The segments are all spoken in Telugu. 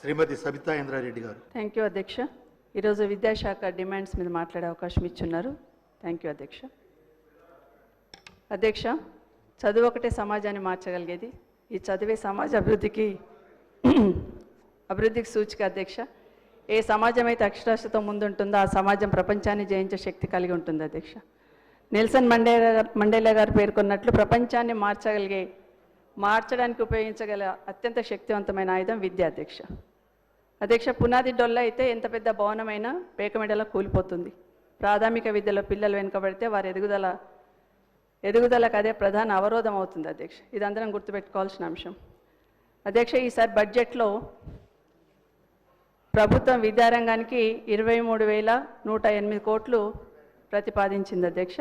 శ్రీమతి సబితా ఇంద్రారెడ్డి గారు. థ్యాంక్ యూ అధ్యక్ష. ఈరోజు విద్యాశాఖ డిమాండ్స్ మీద మాట్లాడే అవకాశం ఇచ్చున్నారు. థ్యాంక్ యూ అధ్యక్ష. అధ్యక్ష చదువు ఒకటే సమాజాన్ని మార్చగలిగేది. ఈ చదివే సమాజ అభివృద్ధికి అభివృద్ధికి సూచిక అధ్యక్ష. ఏ సమాజం అయితే అక్షరాస్యత ముందుంటుందో ఆ సమాజం ప్రపంచాన్ని జయించే శక్తి కలిగి ఉంటుంది అధ్యక్ష. నెల్సన్ మండేలా మండేలా గారు పేర్కొన్నట్లు ప్రపంచాన్ని మార్చగలిగే మార్చడానికి ఉపయోగించగల అత్యంత శక్తివంతమైన ఆయుధం విద్య అధ్యక్ష. అధ్యక్ష పునాది డొల్ల అయితే ఎంత పెద్ద భవనమైనా పేకమెడలో కూలిపోతుంది. ప్రాథమిక విద్యలో పిల్లలు వెనుకబడితే వారి ఎదుగుదల ఎదుగుదలకు అదే ప్రధాన అవరోధం అవుతుంది అధ్యక్ష. ఇది అందరం గుర్తుపెట్టుకోవాల్సిన అంశం. అధ్యక్ష ఈసారి బడ్జెట్లో ప్రభుత్వం విద్యారంగానికి ఇరవై మూడు వేల నూట ఎనిమిది కోట్లు ప్రతిపాదించింది అధ్యక్ష.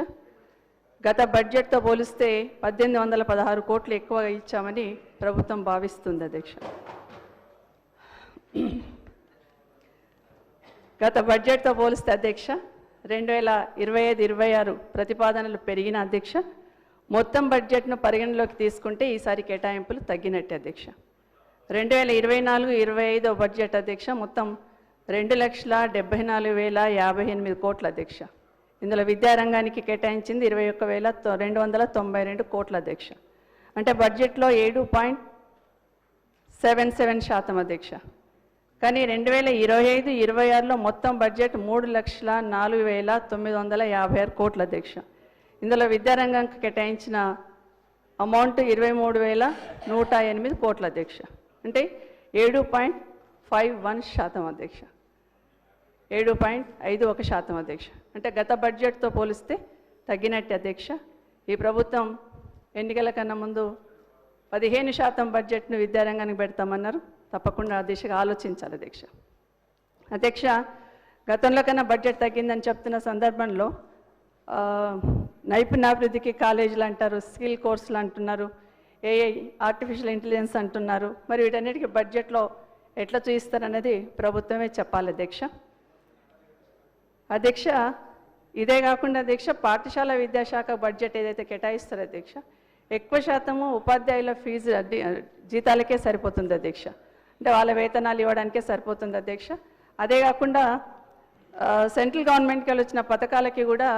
గత బడ్జెట్తో పోలిస్తే పద్దెనిమిది వందల పదహారు కోట్లు ఎక్కువగా ఇచ్చామని ప్రభుత్వం భావిస్తుంది అధ్యక్ష. గత బడ్జెట్తో పోలిస్తే అధ్యక్ష రెండు వేల ఇరవై ఐదు ఇరవై ఆరు ప్రతిపాదనలు పెరిగిన అధ్యక్ష మొత్తం బడ్జెట్ను పరిగణలోకి తీసుకుంటే ఈసారి కేటాయింపులు తగ్గినట్టే అధ్యక్ష. రెండు వేల ఇరవై నాలుగు ఇరవై ఐదో బడ్జెట్ అధ్యక్ష మొత్తం రెండు లక్షల డెబ్బై నాలుగు వేల యాభై ఎనిమిది కోట్ల అధ్యక్ష. ఇందులో విద్యారంగానికి కేటాయించింది ఇరవై ఒక్క వేల తొ- రెండు వందల తొంభై రెండు కోట్ల అధ్యక్ష. అంటే బడ్జెట్లో ఏడు పాయింట్ సెవెన్ సెవెన్ శాతం అధ్యక్ష. కానీ రెండు వేల ఇరవై ఐదు ఇరవై ఆరులో మొత్తం బడ్జెట్ మూడు లక్షల నాలుగు వేల తొమ్మిది వందల యాభై ఆరు కోట్ల అధ్యక్ష. ఇందులో విద్యారంగానికి కేటాయించిన అమౌంట్ ఇరవై మూడు వేల నూట ఎనిమిది కోట్ల అధ్యక్ష. అంటే ఏడు పాయింట్ ఫైవ్ వన్ శాతం అధ్యక్ష. ఏడు పాయింట్ ఐదు ఒక శాతం అధ్యక్ష. అంటే గత బడ్జెట్తో పోలిస్తే తగ్గినట్టే అధ్యక్ష. ఈ ప్రభుత్వం ఎన్నికల కన్నా ముందు పదిహేను శాతం బడ్జెట్ను విద్యారంగానికి పెడతామన్నారు. తప్పకుండా ఆ దిశగా ఆలోచించాలి అధ్యక్ష అధ్యక్ష గతంలో కన్నా బడ్జెట్ తగ్గిందని చెప్తున్న సందర్భంలో నైపుణ్యాభివృద్ధికి కాలేజీలు అంటారు స్కిల్ కోర్సులు అంటున్నారు ఏఐ ఆర్టిఫిషియల్ ఇంటెలిజెన్స్ అంటున్నారు మరి వీటన్నిటికీ బడ్జెట్లో ఎట్లా చూయిస్తారనేది ప్రభుత్వమే చెప్పాలి అధ్యక్ష అధ్యక్ష ఇదే కాకుండా అధ్యక్ష పాఠశాల విద్యాశాఖ బడ్జెట్ ఏదైతే కేటాయిస్తారో అధ్యక్ష ఎక్కువ శాతము ఉపాధ్యాయుల ఫీజు జీతాలకే సరిపోతుంది అధ్యక్ష అంటే వాళ్ళ వేతనాలు ఇవ్వడానికే సరిపోతుంది అధ్యక్ష. అదే కాకుండా సెంట్రల్ గవర్నమెంట్కి వెళ్ళి వచ్చిన పథకాలకి కూడా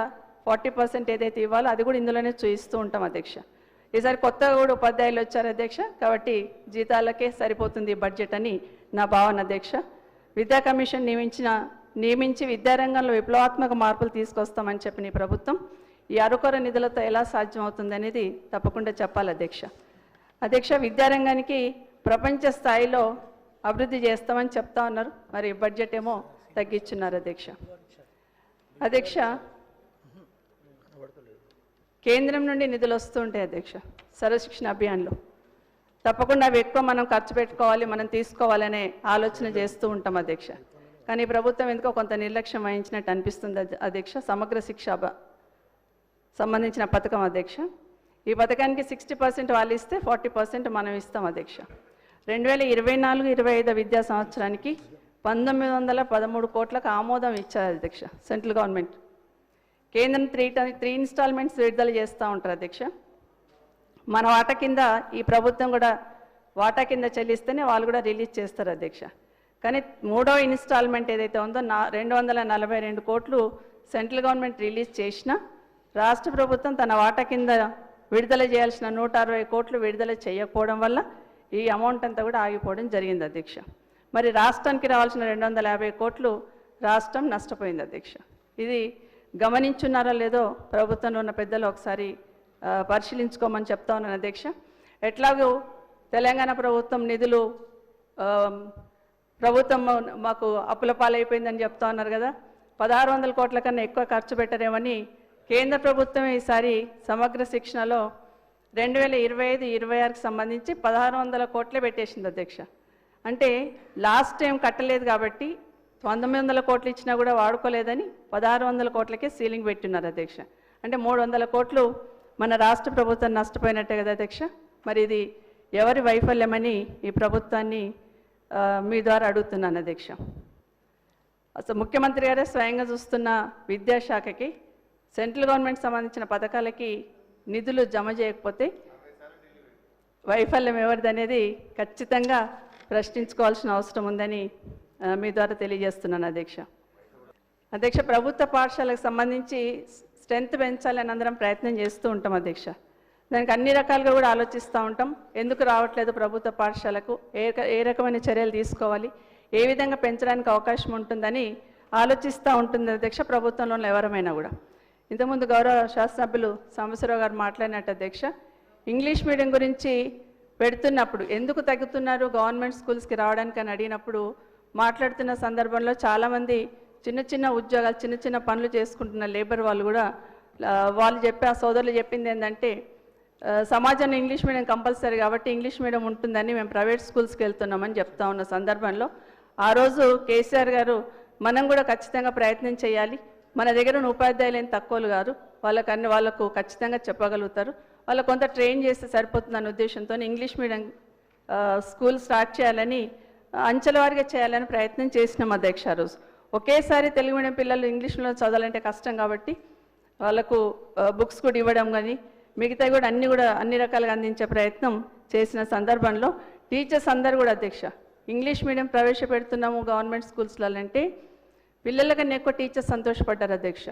ఫార్టీ పర్సెంట్ ఏదైతే ఇవ్వాలో అది కూడా ఇందులోనే చూయిస్తూ ఉంటాం అధ్యక్ష. ఈసారి కొత్తగా కూడా ఉపాధ్యాయులు వచ్చారు అధ్యక్ష కాబట్టి జీతాలకే సరిపోతుంది బడ్జెట్ అని నా భావన అధ్యక్ష. విద్యా కమిషన్ నియమించిన నియమించి విద్యారంగంలో విప్లవాత్మక మార్పులు తీసుకొస్తామని చెప్పిన ఈ ప్రభుత్వం ఈ అరుకొర నిధులతో ఎలా సాధ్యమవుతుంది అనేది తప్పకుండా చెప్పాలి అధ్యక్ష. అధ్యక్ష విద్యారంగానికి ప్రపంచ స్థాయిలో అభివృద్ధి చేస్తామని చెప్తా ఉన్నారు మరి బడ్జెట్ ఏమో తగ్గించున్నారు అధ్యక్ష. అధ్యక్ష కేంద్రం నుండి నిధులు వస్తూ ఉంటాయి అధ్యక్ష సర్వశిక్షణ అభియాన్లో. తప్పకుండా అవి ఎక్కువ మనం ఖర్చు పెట్టుకోవాలి మనం తీసుకోవాలనే ఆలోచన చేస్తూ ఉంటాం అధ్యక్ష. కానీ ఈ ప్రభుత్వం ఎందుకో కొంత నిర్లక్ష్యం వహించినట్టు అనిపిస్తుంది అధ్యక్ష సమగ్ర శిక్ష సంబంధించిన పథకం అధ్యక్ష. ఈ పథకానికి సిక్స్టీ పర్సెంట్ వాళ్ళు ఇస్తే ఫార్టీ పర్సెంట్ మనం ఇస్తాం అధ్యక్ష. రెండు వేల ఇరవై నాలుగు ఇరవై ఐదు విద్యా సంవత్సరానికి పంతొమ్మిది వందల పదమూడు కోట్లకు ఆమోదం ఇచ్చారు అధ్యక్ష సెంట్రల్ గవర్నమెంట్. కేంద్రం త్రీ ట- త్రీ ఇన్స్టాల్మెంట్స్ విడుదల చేస్తూ ఉంటారు అధ్యక్ష. మన వాటా కింద ఈ ప్రభుత్వం కూడా వాటా కింద చెల్లిస్తేనే వాళ్ళు కూడా రిలీజ్ చేస్తారు అధ్యక్ష. కానీ మూడో ఇన్స్టాల్మెంట్ ఏదైతే ఉందో నా రెండు వందల నలభై రెండు కోట్లు సెంట్రల్ గవర్నమెంట్ రిలీజ్ చేసినా రాష్ట్ర ప్రభుత్వం తన వాటా కింద విడుదల చేయాల్సిన నూట అరవై కోట్లు విడుదల చేయకపోవడం వల్ల ఈ అమౌంట్ అంతా కూడా ఆగిపోవడం జరిగింది అధ్యక్ష. మరి రాష్ట్రానికి రావాల్సిన రెండు వందల యాభై కోట్లు రాష్ట్రం నష్టపోయింది అధ్యక్ష. ఇది గమనించున్నారో లేదో ప్రభుత్వంలో ఉన్న పెద్దలు ఒకసారి పరిశీలించుకోమని చెప్తా ఉన్నాను అధ్యక్ష. ఎట్లాగో తెలంగాణ ప్రభుత్వం నిధులు ప్రభుత్వం మాకు అప్పుల పాలైపోయిందని చెప్తా ఉన్నారు కదా. పదహారు వందల కోట్ల కన్నా ఎక్కువ ఖర్చు పెట్టరేమని కేంద్ర ప్రభుత్వం ఈసారి సమగ్ర శిక్షణలో రెండు వేల ఇరవై ఐదు ఇరవై ఆరుకి సంబంధించి పదహారు వందల కోట్లే పెట్టేసింది అధ్యక్ష. అంటే లాస్ట్ టైం కట్టలేదు కాబట్టి పంతొమ్మిది వందల కోట్లు ఇచ్చినా కూడా వాడుకోలేదని పదహారు వందల కోట్లకే సీలింగ్ పెట్టున్నారు అధ్యక్ష. అంటే మూడు వందల కోట్లు మన రాష్ట్ర ప్రభుత్వం నష్టపోయినట్టే కదా అధ్యక్ష? మరి ఇది ఎవరి వైఫల్యమని ఈ ప్రభుత్వాన్ని మీ ద్వారా అడుగుతున్నాను అధ్యక్ష. అసలు ముఖ్యమంత్రి గారే స్వయంగా చూస్తున్న విద్యాశాఖకి సెంట్రల్ గవర్నమెంట్ సంబంధించిన పథకాలకి నిధులు జమ చేయకపోతే వైఫల్యం ఎవరిది అనేది ఖచ్చితంగా ప్రశ్నించుకోవాల్సిన అవసరం ఉందని మీ ద్వారా తెలియజేస్తున్నాను అధ్యక్ష. అధ్యక్ష ప్రభుత్వ పాఠశాలకు సంబంధించి స్ట్రెంత్ పెంచాలని అందరం ప్రయత్నం చేస్తూ ఉంటాం అధ్యక్ష. దానికి అన్ని రకాలుగా కూడా ఆలోచిస్తూ ఉంటాం. ఎందుకు రావట్లేదు ప్రభుత్వ పాఠశాలకు? ఏ ఏ రకమైన చర్యలు తీసుకోవాలి? ఏ విధంగా పెంచడానికి అవకాశం ఉంటుందని ఆలోచిస్తూ ఉంటుంది అధ్యక్ష ప్రభుత్వంలో ఎవరమైనా కూడా. ఇంతకుముందు గౌరవ శాసనసభ్యులు సాంబశ్వరరావు గారు మాట్లాడినట్టు అధ్యక్ష ఇంగ్లీష్ మీడియం గురించి పెడుతున్నప్పుడు ఎందుకు తగ్గుతున్నారు? గవర్నమెంట్ స్కూల్స్కి రావడానికి అని అడిగినప్పుడు మాట్లాడుతున్న సందర్భంలో చాలామంది చిన్న చిన్న ఉద్యోగాలు చిన్న చిన్న పనులు చేసుకుంటున్న లేబర్ వాళ్ళు కూడా వాళ్ళు చెప్పే ఆ సోదరులు చెప్పింది ఏంటంటే సమాజంలో ఇంగ్లీష్ మీడియం కంపల్సరీ కాబట్టి ఇంగ్లీష్ మీడియం ఉంటుందని మేము ప్రైవేట్ స్కూల్స్కి వెళ్తున్నామని చెప్తా ఉన్న సందర్భంలో ఆ రోజు కేసీఆర్ గారు మనం కూడా ఖచ్చితంగా ప్రయత్నం చేయాలి. మన దగ్గర ఉన్న ఉపాధ్యాయులు ఏం తక్కువలు గారు వాళ్ళకి అన్ని వాళ్ళకు ఖచ్చితంగా చెప్పగలుగుతారు. వాళ్ళ కొంత ట్రైన్ చేస్తే సరిపోతుందన్న ఉద్దేశంతో ఇంగ్లీష్ మీడియం స్కూల్ స్టార్ట్ చేయాలని అంచెలవారిగా అంచెల చేయాలని ప్రయత్నం చేసినాం అధ్యక్ష రోజు. ఒకేసారి తెలుగు మీడియం పిల్లలు ఇంగ్లీష్లో చదవాలంటే కష్టం కాబట్టి వాళ్ళకు బుక్స్ కూడా ఇవ్వడం కానీ మిగతా కూడా అన్ని కూడా అన్ని రకాలుగా అందించే ప్రయత్నం చేసిన సందర్భంలో టీచర్స్ అందరు కూడా అధ్యక్ష ఇంగ్లీష్ మీడియం ప్రవేశపెడుతున్నాము గవర్నమెంట్ స్కూల్స్లో అంటే పిల్లల కన్నా ఎక్కువ టీచర్స్ సంతోషపడ్డారు అధ్యక్ష.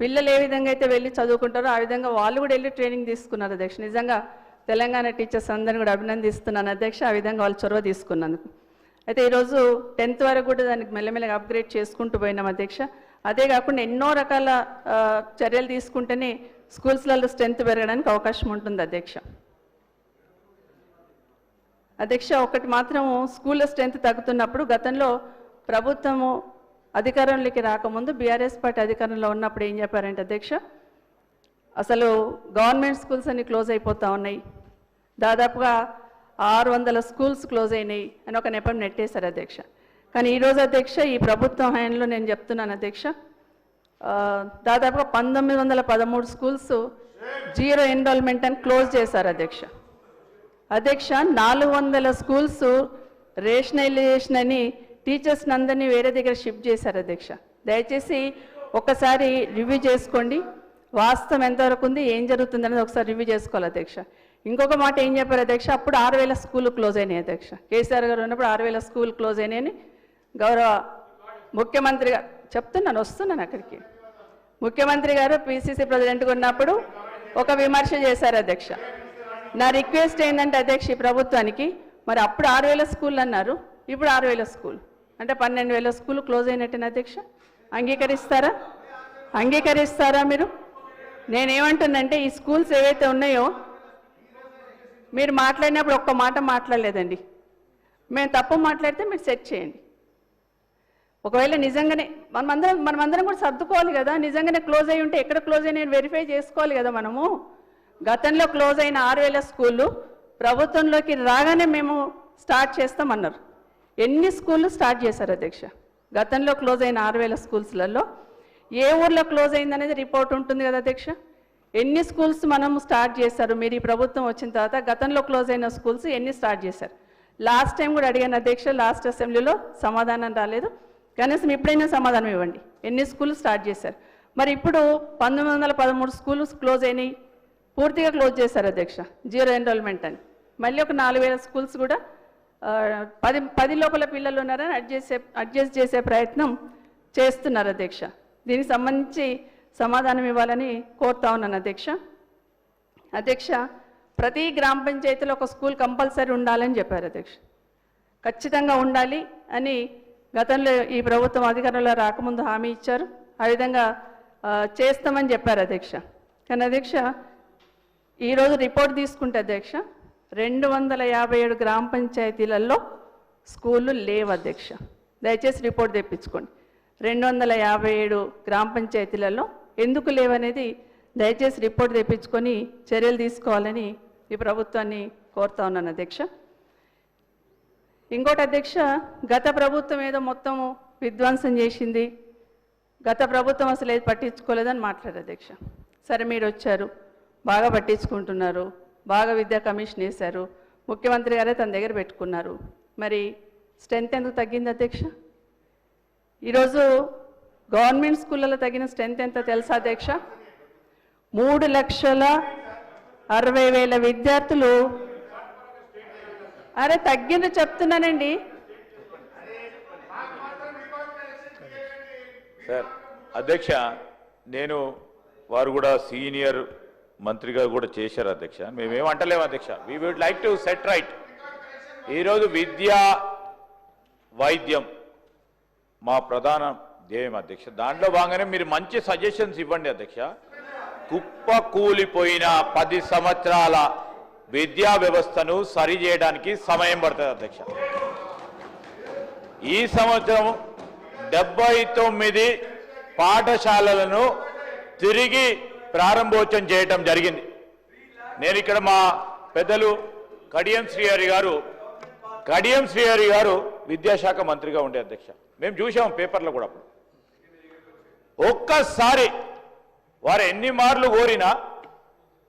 పిల్లలు ఏ విధంగా అయితే వెళ్ళి చదువుకుంటారో ఆ విధంగా వాళ్ళు కూడా వెళ్ళి ట్రైనింగ్ తీసుకున్నారు అధ్యక్ష. నిజంగా తెలంగాణ టీచర్స్ అందరిని కూడా అభినందిస్తున్నాను అధ్యక్ష. ఆ విధంగా వాళ్ళు చొరవ తీసుకున్నందుకు. అయితే ఈరోజు టెన్త్ వరకు కూడా దానికి మెల్లమెల్లగా అప్గ్రేడ్ చేసుకుంటూ పోయినాం అధ్యక్ష. అదే కాకుండా ఎన్నో రకాల చర్యలు తీసుకుంటేనే స్కూల్స్లలో స్ట్రెంత్ పెరగడానికి అవకాశం ఉంటుంది అధ్యక్ష. అధ్యక్ష ఒకటి మాత్రం స్కూల్లో స్ట్రెంత్ తగ్గుతున్నప్పుడు గతంలో ప్రభుత్వము అధికారంలోకి రాకముందు బీఆర్ఎస్ పార్టీ అధికారంలో ఉన్నప్పుడు ఏం చెప్పారంటే అధ్యక్ష అసలు గవర్నమెంట్ స్కూల్స్ అన్ని క్లోజ్ అయిపోతూ ఉన్నాయి. దాదాపుగా ఆరు వందల స్కూల్స్ క్లోజ్ అయినాయి అని ఒక నెపం నెట్టేశారు అధ్యక్ష. కానీ ఈరోజు అధ్యక్ష ఈ ప్రభుత్వం హయాంలో నేను చెప్తున్నాను అధ్యక్ష దాదాపుగా పంతొమ్మిది వందల పదమూడు స్కూల్స్ జీరో ఎన్రోల్మెంట్ అని క్లోజ్ చేశారు అధ్యక్ష. అధ్యక్ష నాలుగు వందల స్కూల్స్ రేషనలైజేషన్ అని టీచర్స్ని అందరినీ వేరే దగ్గర షిఫ్ట్ చేశారు అధ్యక్ష. దయచేసి ఒకసారి రివ్యూ చేసుకోండి. వాస్తవం ఎంతవరకు ఉంది ఏం జరుగుతుంది అనేది ఒకసారి రివ్యూ చేసుకోవాలి అధ్యక్ష. ఇంకొక మాట ఏం చెప్పారు అధ్యక్ష? అప్పుడు ఆరు వేల స్కూల్ క్లోజ్ అయినాయి అధ్యక్ష. కేసీఆర్ గారు ఉన్నప్పుడు ఆరు వేల స్కూల్ క్లోజ్ అయినాయని గౌరవ ముఖ్యమంత్రి గారు చెప్తున్నాను వస్తున్నాను అక్కడికి. ముఖ్యమంత్రి గారు పిసిసి ప్రెసిడెంట్గా ఉన్నప్పుడు ఒక విమర్శ చేశారు అధ్యక్ష. నా రిక్వెస్ట్ ఏంటంటే అధ్యక్ష ఈ ప్రభుత్వానికి మరి అప్పుడు ఆరు వేల స్కూల్ అన్నారు ఇప్పుడు ఆరు వేల స్కూల్ అంటే పన్నెండు వేల స్కూల్ క్లోజ్ అయినట్టేనా అధ్యక్ష? అంగీకరిస్తారా? అంగీకరిస్తారా మీరు? నేనేమంటున్నంటే ఈ స్కూల్స్ ఏవైతే ఉన్నాయో మీరు మాట్లాడినప్పుడు ఒక్క మాట మాట్లాడలేదండి. మేము తప్పు మాట్లాడితే మీరు సెట్ చేయండి. ఒకవేళ నిజంగానే మనమందరం మనమందరం కూడా సర్దుకోవాలి కదా. నిజంగానే క్లోజ్ అయి ఉంటే ఎక్కడ క్లోజ్ అయినా వెరిఫై చేసుకోవాలి కదా మనము. గతంలో క్లోజ్ అయిన ఆరు వేల స్కూళ్ళు ప్రభుత్వంలోకి రాగానే మేము స్టార్ట్ చేస్తామన్నారు. ఎన్ని స్కూళ్ళు స్టార్ట్ చేశారు అధ్యక్ష? గతంలో క్లోజ్ అయిన ఆరు వేల స్కూల్స్లలో ఏ ఊర్లో క్లోజ్ అయిందనేది రిపోర్ట్ ఉంటుంది కదా అధ్యక్ష? ఎన్ని స్కూల్స్ మనం స్టార్ట్ చేశారు? మీరు ఈ ప్రభుత్వం వచ్చిన తర్వాత గతంలో క్లోజ్ అయిన స్కూల్స్ ఎన్ని స్టార్ట్ చేశారు? లాస్ట్ టైం కూడా అడిగాను అధ్యక్ష లాస్ట్ అసెంబ్లీలో సమాధానం రాలేదు. కనీసం ఇప్పుడైనా సమాధానం ఇవ్వండి. ఎన్ని స్కూల్ స్టార్ట్ చేశారు? మరి ఇప్పుడు పంతొమ్మిది వందల పదమూడు స్కూల్స్ క్లోజ్ అయినాయి. పూర్తిగా క్లోజ్ చేశారు అధ్యక్ష. జీరో ఎన్రోల్మెంట్ అని. మళ్ళీ ఒక నాలుగు వేల స్కూల్స్ కూడా పది పది లోపల పిల్లలు ఉన్నారని అడ్జస్ట్ అడ్జస్ట్ చేసే ప్రయత్నం చేస్తున్నారు అధ్యక్ష. దీనికి సంబంధించి సమాధానం ఇవ్వాలని కోరుతా ఉన్నాను అధ్యక్ష. అధ్యక్ష ప్రతి గ్రామ పంచాయతీలో ఒక స్కూల్ కంపల్సరీ ఉండాలని చెప్పారు అధ్యక్ష. ఖచ్చితంగా ఉండాలి అని గతంలో ఈ ప్రభుత్వం అధికారంలో రాకముందు హామీ ఇచ్చారు. ఆ విధంగా చేస్తామని చెప్పారు అధ్యక్ష. కానీ అధ్యక్ష ఈరోజు రిపోర్ట్ తీసుకుంటే అధ్యక్ష రెండు వందల యాభై ఏడు గ్రామ పంచాయతీలలో స్కూళ్ళు లేవు అధ్యక్ష. దయచేసి రిపోర్ట్ తెప్పించుకోండి. రెండు వందల యాభై ఏడు గ్రామ పంచాయతీలలో ఎందుకు లేవనేది దయచేసి రిపోర్ట్ తెప్పించుకొని చర్యలు తీసుకోవాలని ఈ ప్రభుత్వాన్ని కోరుతా ఉన్నాను అధ్యక్ష. ఇంకోటి అధ్యక్ష గత ప్రభుత్వం ఏదో మొత్తం విధ్వంసం చేసింది. గత ప్రభుత్వం అసలు ఏది పట్టించుకోలేదని మాట్లాడారు అధ్యక్ష. సరే మీరు వచ్చారు. బాగా పట్టించుకుంటున్నారు. బాగా విద్యా కమిషన్ వేశారు. ముఖ్యమంత్రి గారే తన దగ్గర పెట్టుకున్నారు. మరి స్ట్రెంత్ ఎందుకు తగ్గింది అధ్యక్ష? ఈరోజు గవర్నమెంట్ స్కూళ్ళలో తగిన స్ట్రెంత్ ఎంత తెలుసా అధ్యక్ష? మూడు లక్షల అరవై వేల విద్యార్థులు అరే తగ్గింది చెప్తున్నానండి. సార్ అధ్యక్ష నేను వారు కూడా సీనియర్ మంత్రిగా కూడా చేశారు అధ్యక్ష. మేమేం అంటలేము అధ్యక్ష. We would like to set right ఈరోజు విద్య వైద్యం మా ప్రధాన ధ్యేయం అధ్యక్ష. దాంట్లో భాగంగానే మీరు మంచి సజెషన్స్ ఇవ్వండి అధ్యక్ష. కుప్ప కూలిపోయిన పది సంవత్సరాల విద్యా వ్యవస్థను సరిచేయడానికి సమయం పడుతుంది అధ్యక్ష. ఈ సంవత్సరం డెబ్బై తొమ్మిది పాఠశాలలను తిరిగి ప్రారంభోత్సవం చేయటం జరిగింది. నేను ఇక్కడ మా పెద్దలు కడియం శ్రీహరి గారు కడియం శ్రీహరి గారు విద్యాశాఖ మంత్రిగా ఉండే అధ్యక్ష. మేము చూసాం పేపర్లో కూడా అప్పుడు. ఒక్కసారి వారు ఎన్ని మార్లు కోరినా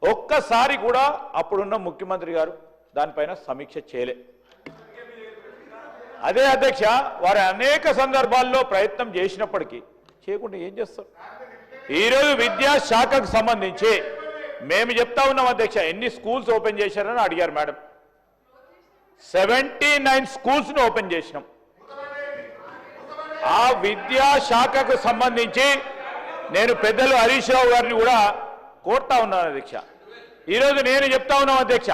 ఒక్కసారి కూడా అప్పుడున్న ముఖ్యమంత్రి గారు దానిపైన సమీక్ష చేయలే. అదే అధ్యక్ష వారు అనేక సందర్భాల్లో ప్రయత్నం చేసినప్పటికీ చేయకుండా ఏం చేస్తారు? ఈరోజు విద్యా శాఖకు సంబంధించి మేము చెప్తా ఉన్నాం అధ్యక్ష ఎన్ని స్కూల్స్ ఓపెన్ చేశారని అడిగారు మేడం. సెవెంటీ నైన్ స్కూల్స్ను ఓపెన్ చేసినాం. ఆ విద్యా శాఖకు సంబంధించి నేను పెద్దలు హరీష్ రావు గారిని కూడా కోరుతా ఉన్నాను అధ్యక్ష. ఈరోజు నేను చెప్తా ఉన్నాం అధ్యక్ష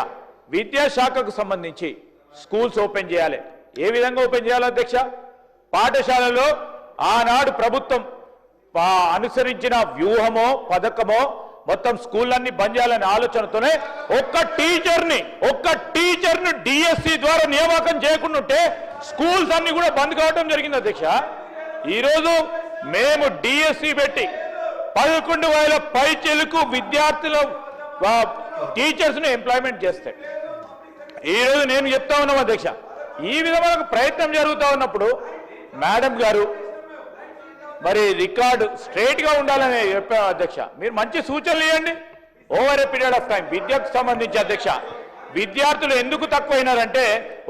విద్యాశాఖకు సంబంధించి స్కూల్స్ ఓపెన్ చేయాలి. ఏ విధంగా ఓపెన్ చేయాలి అధ్యక్ష? పాఠశాలలో ఆనాడు ప్రభుత్వం అనుసరించిన వ్యూహమో పథకమో మొత్తం స్కూళ్ళన్నీ బంద్ చేయాలనే ఆలోచనతోనే ఒక్క టీచర్ని ఒక్క టీచర్ని డిఎస్సి ద్వారా నియామకం చేయకుండా ఉంటే స్కూల్స్ అన్ని కూడా బంద్ కావడం జరిగింది అధ్యక్ష. ఈరోజు మేము డిఎస్సి పెట్టి పదకొండు వేల పైచెలకు విద్యార్థుల టీచర్స్ను ఎంప్లాయ్మెంట్ చేస్తాయి ఈరోజు నేను చెప్తా ఉన్నాం అధ్యక్ష. ఈ విధమైన ప్రయత్నం జరుగుతూ ఉన్నప్పుడు మేడం గారు మరి రికార్డు స్ట్రైట్గా ఉండాలని చెప్పాను అధ్యక్ష. మీరు మంచి సూచనలు ఇవ్వండి. Over a period of time విద్యకు సంబంధించి అధ్యక్ష. విద్యార్థులు ఎందుకు తక్కువైనారంటే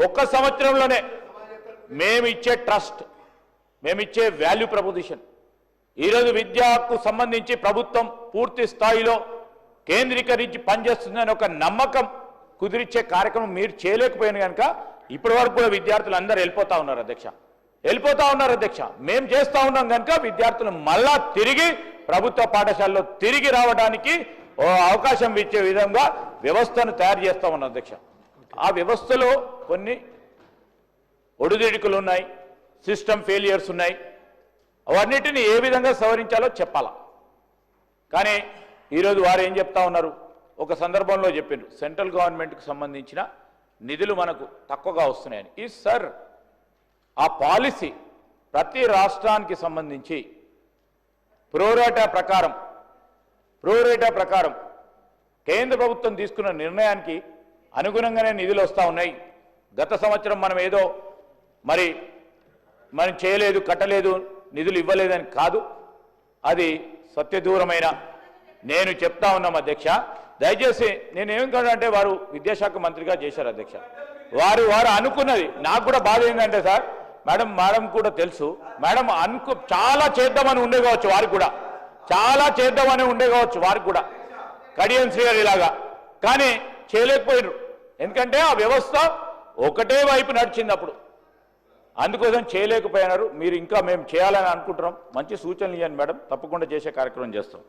ఒక్క సంవత్సరంలోనే మేము ఇచ్చే ట్రస్ట్ మేమిచ్చే వాల్యూ ప్రపోజిషన్ ఈరోజు విద్యకు సంబంధించి ప్రభుత్వం పూర్తి స్థాయిలో కేంద్రీకరించి పనిచేస్తుందని ఒక నమ్మకం కుదిరిచ్చే కార్యక్రమం మీరు చేయలేకపోయిన కనుక ఇప్పటి వరకు కూడా విద్యార్థులు అందరూ వెళ్ళిపోతా ఉన్నారు అధ్యక్ష. వెళ్ళిపోతా ఉన్నారు అధ్యక్ష. మేము చేస్తూ ఉన్నాం కనుక విద్యార్థులు మళ్ళా తిరిగి ప్రభుత్వ పాఠశాలలో తిరిగి రావడానికి ఓ అవకాశం ఇచ్చే విధంగా వ్యవస్థను తయారు చేస్తా ఉన్నాం అధ్యక్ష. ఆ వ్యవస్థలో కొన్ని ఒడిదిడుకులు ఉన్నాయి సిస్టమ్ ఫెయిలియర్స్ ఉన్నాయి. అవన్నిటిని ఏ విధంగా సవరించాలో చెప్పాలా. కానీ ఈరోజు వారు ఏం చెప్తా ఉన్నారు? ఒక సందర్భంలో చెప్పిండ్రు సెంట్రల్ గవర్నమెంట్కి సంబంధించిన నిధులు మనకు తక్కువగా వస్తున్నాయని. ఈ సార్ ఆ పాలసీ ప్రతి రాష్ట్రానికి సంబంధించి ప్రోరేటా ప్రకారం ప్రోరేటా ప్రకారం కేంద్ర ప్రభుత్వం తీసుకున్న నిర్ణయానికి అనుగుణంగానే నిధులు వస్తూ ఉన్నాయి. గత సంవత్సరం మనం ఏదో మరి మనం చేయలేదు కట్టలేదు నిధులు ఇవ్వలేదని కాదు. అది సత్యదూరమైన నేను చెప్తా ఉన్నాం అధ్యక్ష. దయచేసి నేనేం కాదంటే వారు విద్యాశాఖ మంత్రిగా చేశారు అధ్యక్ష. వారు వారు అనుకున్నది. నాకు కూడా బాధ ఏంటంటే సార్ మేడం మేడం కూడా తెలుసు. మేడం అనుకు చాలా చేద్దామని ఉండే కావచ్చు వారికి కూడా. చాలా చేద్దామని ఉండే కావచ్చు వారికి కూడా. కడియం శ్రీగారు ఇలాగా. కానీ చేయలేకపోయారు ఎందుకంటే ఆ వ్యవస్థ ఒకటే వైపు నడిచింది అప్పుడు అందుకోసం చేయలేకపోయినారు. మీరు ఇంకా మేము చేయాలని అనుకుంటున్నాం. మంచి సూచనలు ఇవ్వండి మేడం. తప్పకుండా చేసే కార్యక్రమం చేస్తాం.